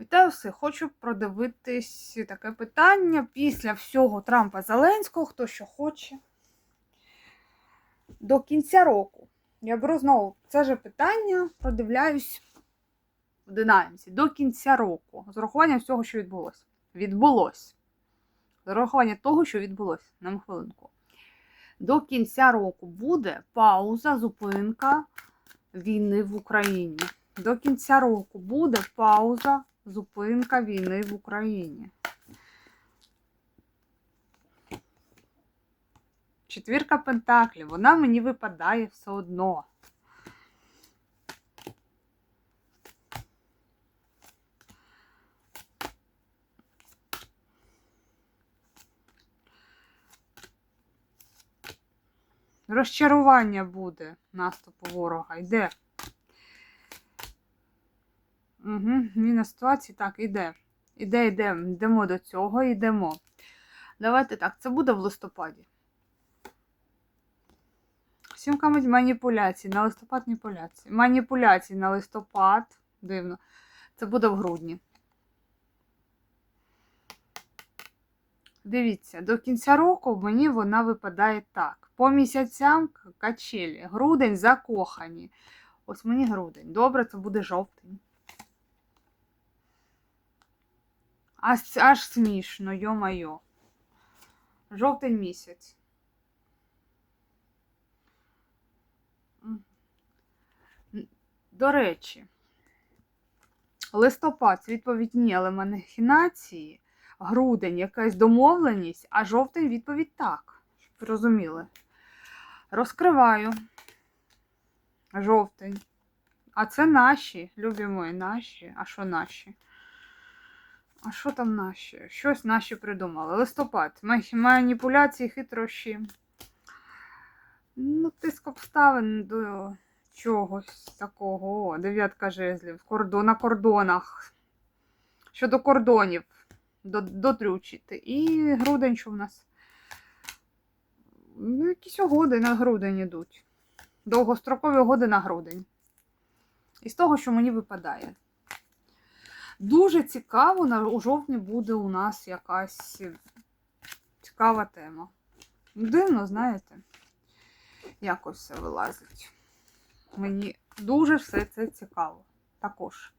Вітаю всіх. Хочу продивитись таке питання після всього Трампа Зеленського, хто що хоче. До кінця року. Я беру знову це же питання, продивляюсь в динаміці. До кінця року. З урахуванням всього, що відбулося. Відбулось. З урахуванням того, що відбулося. Нам хвилинку. До кінця року буде пауза, зупинка війни в Україні. До кінця року буде пауза, зупинка війни в Україні. Четвірка Пентаклів, вона мені випадає все одно. Розчарування буде наступу ворога. Йде. Угу, Зміна ситуації, так, іде. Іде, йде, йдемо до цього, йдемо. Давайте так, це буде в листопаді. Сімка маніпуляцій, на листопад маніпуляції. Маніпуляції на листопад. Дивно. Це буде в грудні. Дивіться, до кінця року мені вона випадає так. По місяцям качелі. Грудень закохані. Ось мені грудень. Добре, це буде жовтень. Аж, аж смішно, йо-майо. Жовтень місяць. До речі, листопад, відповідь ні, але манехінації, грудень, якась домовленість, а жовтень відповідь так. Щоб ви розуміли. Розкриваю. Жовтень. А це наші, любі мої, наші. А що наші? А що там наші? Щось наші придумали. Листопад. Маніпуляції, хитрощі. Ну, тиск обставин до чогось такого. О, дев'ятка жезлів. Кордон, на кордонах. Щодо кордонів. Дотрючити. І грудень, що в нас? Ну, якісь угоди на грудень ідуть. Довгострокові угоди на грудень. І з того, що мені випадає. Дуже цікаво, у жовтні буде у нас якась цікава тема. Дивно, знаєте, якось все вилазить. Мені дуже все це цікаво. Також.